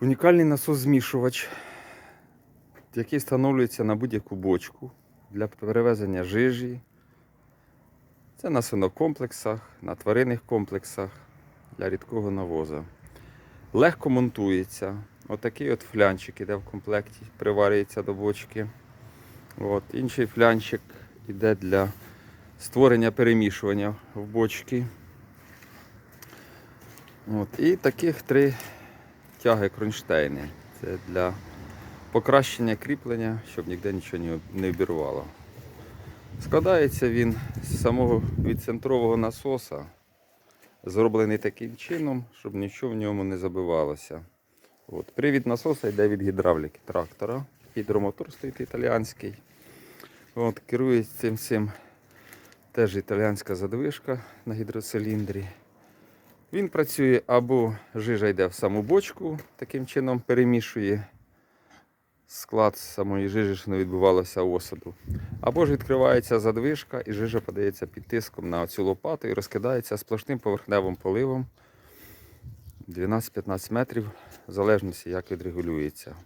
Унікальний насос-змішувач, який встановлюється на будь-яку бочку для перевезення жижі. Це на свинокомплексах, на тваринних комплексах для рідкого навоза. Легко монтується. Отакий от флянчик іде в комплекті, приварюється до бочки. От. Інший флянчик іде для створення перемішування в бочки. От. І таких три тяги кронштейни. Це для покращення кріплення, щоб ніде нічого не- обірвало. Складається він з самого відцентрового насоса, зроблений таким чином, щоб нічого в ньому не забивалося. От. Привід насоса йде від гідравліки трактора. Гідромотор стоїть італіанський. От, керує цим всім теж італіанська задвижка на гідроциліндрі. Він працює або жижа йде в саму бочку, таким чином перемішує склад самої жижі, що не відбувалося осаду. Або ж відкривається задвижка і жижа подається під тиском на цю лопату і розкидається сплошним поверхневим поливом 12-15 метрів, в залежності як відрегулюється.